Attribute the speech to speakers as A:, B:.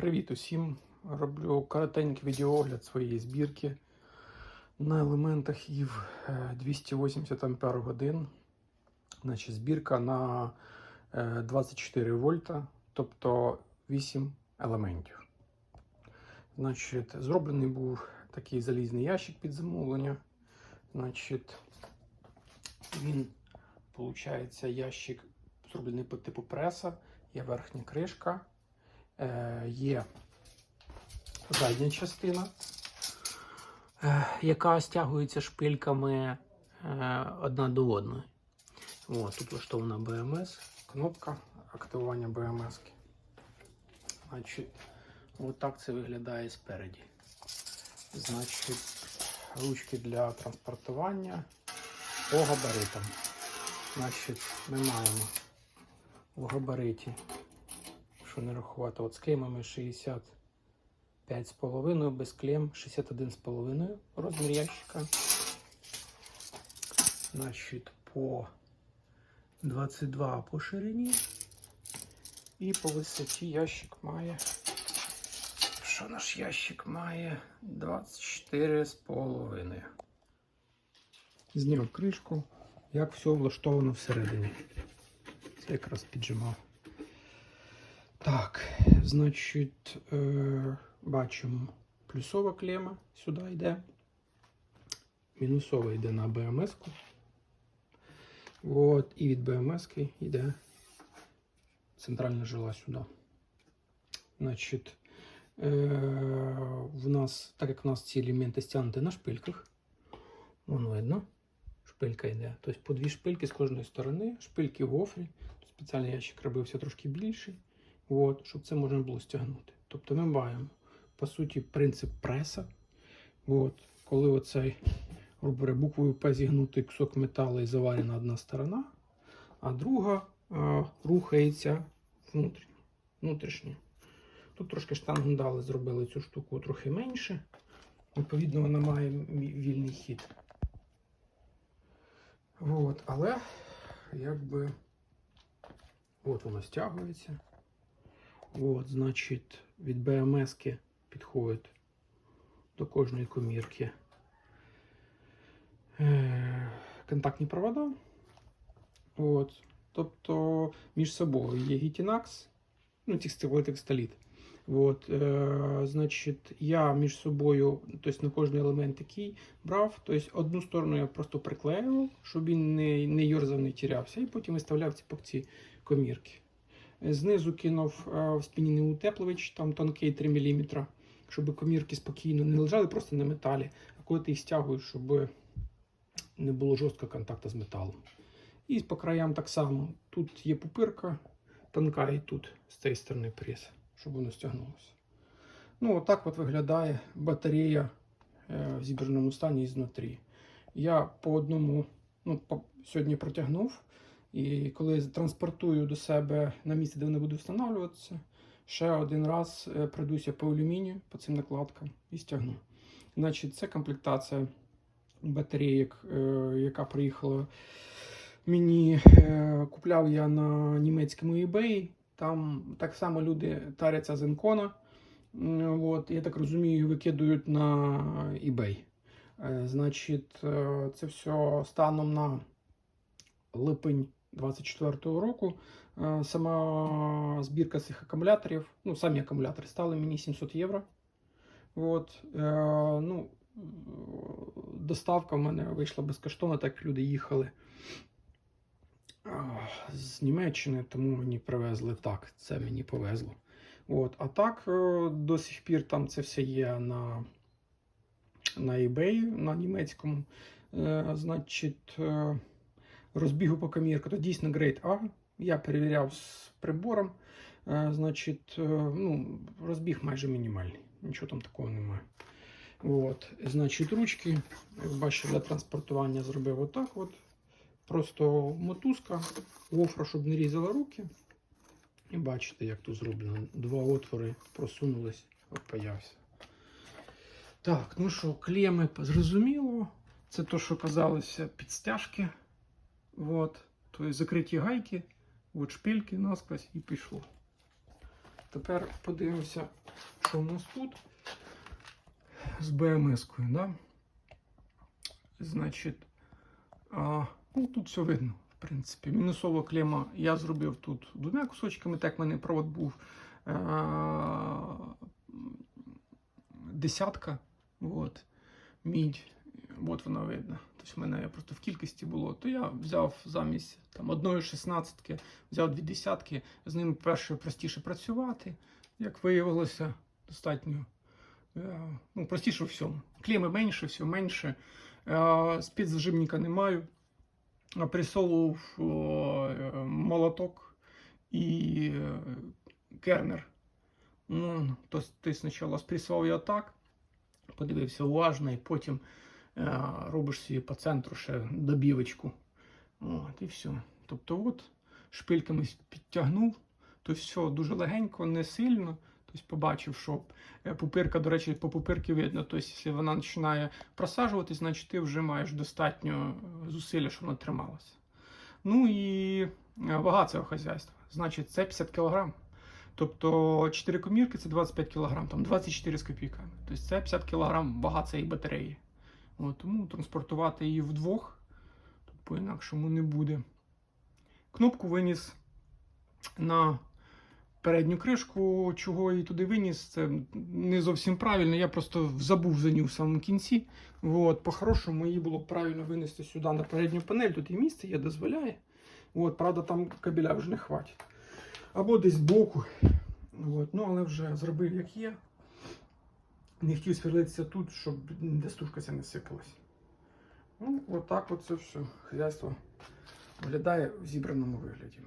A: Привіт усім! Роблю коротенький відеоогляд своєї збірки на елементах ІВ е, 280 Ампер годин. Значить, збірка на е, 24 вольта, тобто 8 елементів. Значить, зроблений був такий залізний ящик під замовлення. Значить, він, виходить, ящик зроблений по типу преса, є верхня кришка. Е, є задня частина, е, яка стягується шпильками е, одна до одної. От, тут влаштована БМС, кнопка активування БМС. Значить, отак це виглядає спереді. Значить, ручки для транспортування по габаритам. Значить, ми маємо в габариті якщо не рахувати, от з клеймами 65,5, без клем 61,5 розмір ящика. Значить, по 22 по ширині. І по висоті ящик має. Що наш ящик має? 24,5. Зняв кришку, як все влаштовано всередині. Це якраз піджимав. Так, значить, е, бачимо плюсова клема сюди йде. Мінусова йде на БМС. -ку. От, і від БМС йде центральна жила сюди. Значить, е, в нас, так як в нас ці елементи стягнуті на шпильках, вон видно, шпилька йде. Тобто по дві шпильки з кожної сторони, шпильки в гофрі. Спеціальний ящик робився трошки більший. От, щоб це можна було стягнути. Тобто ми маємо, по суті, принцип преса. От, коли оцей грубо буквою П зігнутий кусок металу і заварена одна сторона, а друга а, рухається внутрішньо. Тут трошки штангендали зробили цю штуку трохи менше. Відповідно, вона має вільний хід. От, але якби от воно стягується. От, значить, від БМС підходить до кожної комірки е, контактні провода. От. Тобто між собою є Gitinax, ну, текстилит. От, е, значить, я між собою, тобто на кожний елемент який брав, тобто одну сторону я просто приклеював, щоб він не, не йорзав, не тірявся, і потім виставляв ці ці комірки. Знизу кинув в спінінний утеплювач, там тонкий 3 мм, щоб комірки спокійно не лежали просто на металі, а коли ти їх стягуєш, щоб не було жорсткого контакту з металом. І по краям так само. Тут є пупирка, тонка і тут з цієї сторони прес, щоб воно стягнулося. Ну, отак от виглядає батарея е, в зібраному стані ізнутрі. Я по одному ну, по, сьогодні протягнув. І коли транспортую до себе на місце, де вони будуть встановлюватися, ще один раз е, пройдуся по алюмінію, по цим накладкам і стягну. Значить, Це комплектація батареїк, е, яка приїхала мені. Е, купляв я на німецькому eBay. Там так само люди таряться з Енкона. От, Я так розумію, викидують на eBay. Значить, це все станом на липень 24-го року. Е, сама збірка цих акумуляторів, ну, самі акумулятори стали мені 700 євро. От, е, ну, Доставка в мене вийшла безкоштовно, так люди їхали е, з Німеччини, тому мені привезли так, це мені повезло. От, А так, до сих пір там це все є на на eBay, на німецькому. Значить, розбігу по камірку, то дійсно Great A. Я перевіряв з прибором. Е, значить, е, ну, розбіг майже мінімальний. Нічого там такого немає. От, Значить, ручки, як бачите, для транспортування зробив отак. от. Просто мотузка, гофра, щоб не різала руки. І бачите, як тут зроблено. Два отвори просунулись, опаявся. Так, ну що, клеми зрозуміло. Це то, що казалося підстяжки. Вот. Тобто закриті гайки, от шпильки насквозь і пішло. Тепер подивимося що у нас тут з БМС-кою, да? Значить, а, ну, тут все видно, в принципі. Мінусова клема я зробив тут двома кусочками, так в мене провод був а, десятка. От, мідь, от вона видно. Тобто в мене просто в кількості було. То я взяв замість там, одної шістнадцятки, взяв дві десятки. З ними перше простіше працювати, як виявилося, достатньо е, ну, простіше у всьому. Клеми менше, все менше. Е, Спецзажимника не маю. Присовував е, молоток і кернер. Ну, то ти спочатку спресував його так, подивився уважно, і потім робиш собі по центру ще добівочку. От, і все. Тобто, от, шпильками підтягнув, то все дуже легенько, не сильно. Тобто побачив, що е, пупирка, до речі, по пупирці видно. Тобто, якщо вона починає просаджуватись, значить ти вже маєш достатньо е, зусилля, щоб вона трималася. Ну і е, вага цього хазяйства. Значить, це 50 кг. Тобто 4 комірки це 25 кг, там 24 з копійками. Тобто це 50 кг вага цієї батареї. От, тому транспортувати її вдвох, тут по-інакшому не буде. Кнопку виніс на передню кришку, чого її туди виніс, це не зовсім правильно. Я просто забув за нього в самому кінці. От, по-хорошому, її було б правильно винести сюди на передню панель. Тут і місце є, дозволяє. От, правда, там кабеля вже не хватить. Або десь збоку. От, ну, але вже зробив як є. Не хотів сверлитися тут, щоб дестушка ця не сипалась. Ну, отак от це все. Хазяйство виглядає в зібраному вигляді.